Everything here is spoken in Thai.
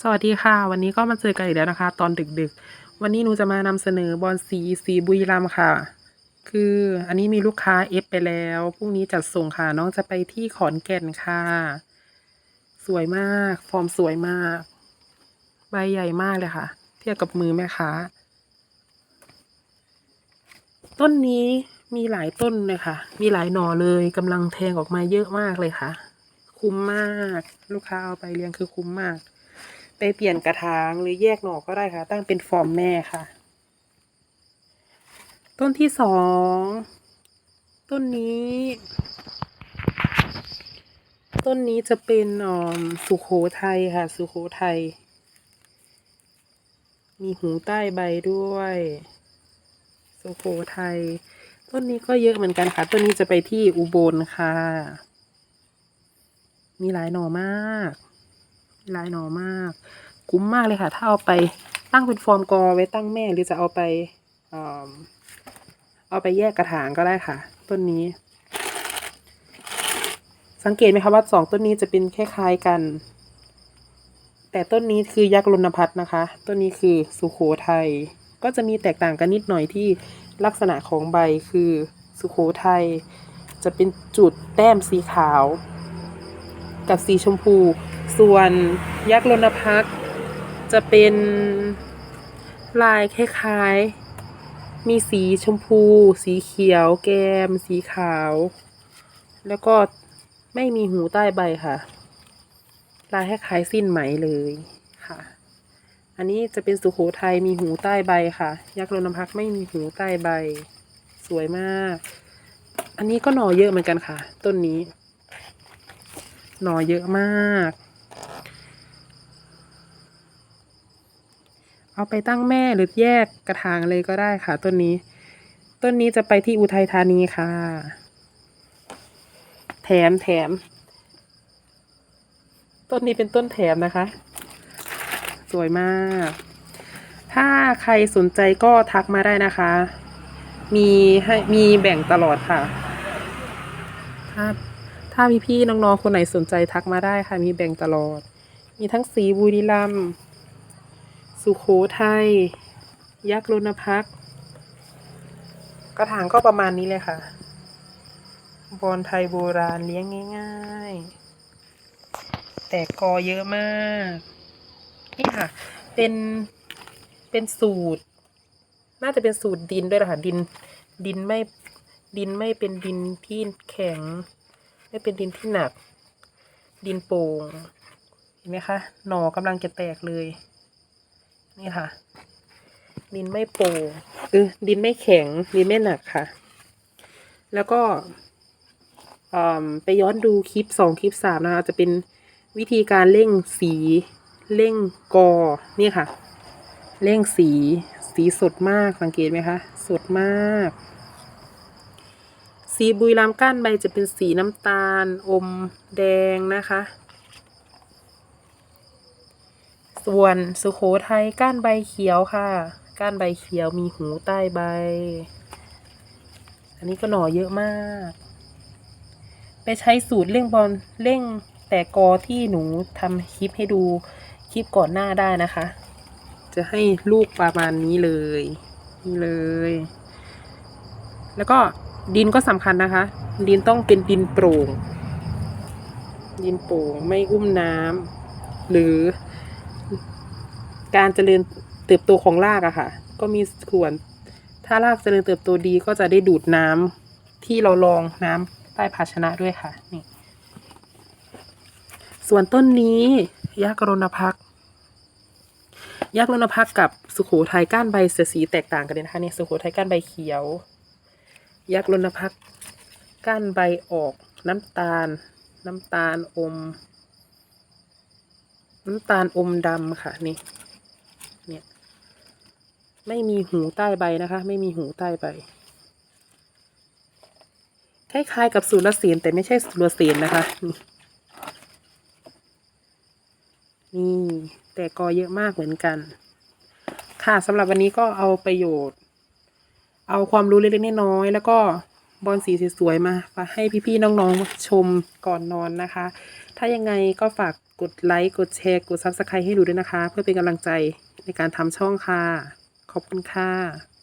สวัสดีค่ะ วันนี้ก็มาเจอกันอีกแล้วนะคะ ตอนดึกๆ วันนี้หนูจะมานำเสนอบอลสีสีบุรีรัมค่ะ คืออันนี้มีลูกค้าเอฟไปแล้วพรุ่งนี้จัดส่งค่ะ น้องจะไปที่ขอนแก่นค่ะ สวยมาก ฟอร์มสวยมาก ใบใหญ่มากเลยค่ะ เทียบกับมือแม่ค้าต้นนี้มีหลายต้นเลยค่ะ มีหลายหน่อเลยกำลังแทงออกมาเยอะมากเลยค่ะ คุ้มมาก ลูกค้าเอาไปเลี้ยงคือคุ้มมาก เปลี่ยนกระถางหรือแยกหน่อก็ได้ค่ะ ตั้งเป็นฟอร์มแม่ค่ะ ต้นที่สอง ต้นนี้ ต้นนี้จะเป็นอ่อมสุโขทัยค่ะ สุโขทัยมีหูใต้ใบด้วย สุโขทัยต้นนี้ก็เยอะเหมือนกันค่ะ ต้นนี้จะไปที่อุบลค่ะ มีหลายหน่อมาก หลายหน่อมาก คุ้มมากเลยค่ะ ถ้าเอาไปตั้งเป็นฟอร์มกอไว้ตั้งแม่หรือจะเอาไปเอาไปแยกกระถางก็ได้ค่ะ ต้นนี้ สังเกตไหมคะว่าสองต้นนี้จะเป็นคล้ายๆกัน แต่ต้นนี้คือยักษ์ลนพัฒนะคะ ต้นนี้คือสุโขทัยก็จะมีแตกต่างกันนิดหน่อยที่ลักษณะของใบคือสุโขทัยจะเป็นจุดแต้มสีขาว กับสีชมพู ส่วนยักษ์ลนพักจะเป็นลายคล้ายๆ มีสีชมพู สีเขียว แก้มสีขาว แล้วก็ไม่มีหูใต้ใบค่ะ ลายคล้ายๆสิ้นไหมเลยค่ะ อันนี้จะเป็นสุโขทัยมีหูใต้ใบค่ะ ยักษ์ลนพักไม่มีหูใต้ใบ สวยมาก อันนี้ก็หน่อเยอะเหมือนกันค่ะ ต้นนี้ หน่อเยอะมาก เอาไปตั้งแม่หรือแยกกระถางเลยก็ได้ค่ะ ต้นนี้ ต้นนี้จะไปที่อุทัยธานีค่ะ แถมแถม ต้นนี้เป็นต้นแถมนะคะ สวยมาก ถ้าใครสนใจก็ทักมาได้นะคะ มีให้มีแบ่งตลอดค่ะ ถ้าถ้ามีพี่ๆน้องๆคนไหนสนใจทักมาได้ค่ะ มีแบ่งตลอด มีทั้งสีบุรีรัมย์ สุโขทัย ยักษ์ลนพัก กระถางก็ประมาณนี้เลยค่ะ บอลไทยโบราณเลี้ยงง่าย ๆ แต่กอเยอะมาก นี่ค่ะ เป็น เป็นสูตร น่าจะเป็นสูตรดินด้วยล่ะค่ะ ดิน ดินไม่ดินไม่เป็นดินที่แข็ง ไม่เป็นดินที่หนัก ดินโป่งเห็นไหมคะ หน่อกำลังจะแตกเลย นี่ค่ะ ดินไม่โป่งเออดินไม่แข็ง ดินไม่หนักค่ะ แล้วก็ไปย้อนดูคลิปสองคลิปสามนะคะ จะเป็นวิธีการเร่งสีเร่งกอเนี่ยค่ะ เร่งสีสีสดมากสังเกตไหมคะ สดมาก สีบุยรามก้านใบจะเป็นสีน้ำตาล อมแดงนะคะ ส่วนสุโขทัยก้านใบเขียวค่ะ ก้านใบเขียวมีหูใต้ใบ อันนี้ก็หน่อเยอะมาก ไปใช้สูตรเร่งบอลเร่งแต่กอที่หนูทำคลิปให้ดูคลิปก่อนหน้าได้นะคะ จะให้ลูกประมาณนี้เลย นี่เลย แล้วก็ดินก็สำคัญนะคะ ดินต้องเป็นดินโปร่ง ดินโปร่งไม่อุ้มน้ำหรือ การเจริญเติบโตของรากอะค่ะ ก็มีส่วน ถ้ารากเจริญเติบโตดีก็จะได้ดูดน้ำที่เรารองน้ำใต้ภาชนะด้วยค่ะนี่ส่วนต้นนี้ยักษ์รณพักยักษ์รณพักกับสุโขทัยก้านใบเสียสีแตกต่างกันเลยนะคะเนี่ยสุโขทัยก้านใบเขียว ยักษ์รณพักก้านใบออก น้ำตาล น้ำตาลอม น้ำตาลอมดำค่ะนี่ ไม่มีหูใต้ใบนะคะ ไม่มีหูใต้ใบ คล้ายๆกับสุรเสียนแต่ไม่ใช่สุรเสียนนะคะ นี่แต่กอเยอะมากเหมือนกัน ค่ะสำหรับวันนี้ก็เอาประโยชน์ เอาความรู้เล็กๆน้อยๆแล้วก็บอลสีสวยๆมาฝากให้พี่ๆน้องๆชมก่อนนอนนะคะ ถ้ายังไงก็ฝากกดไลค์ กดแชร์ กด Subscribe ให้หนูด้วยนะคะ เพื่อเป็นกำลังใจในการทำช่องค่ะ ขอบคุณค่ะ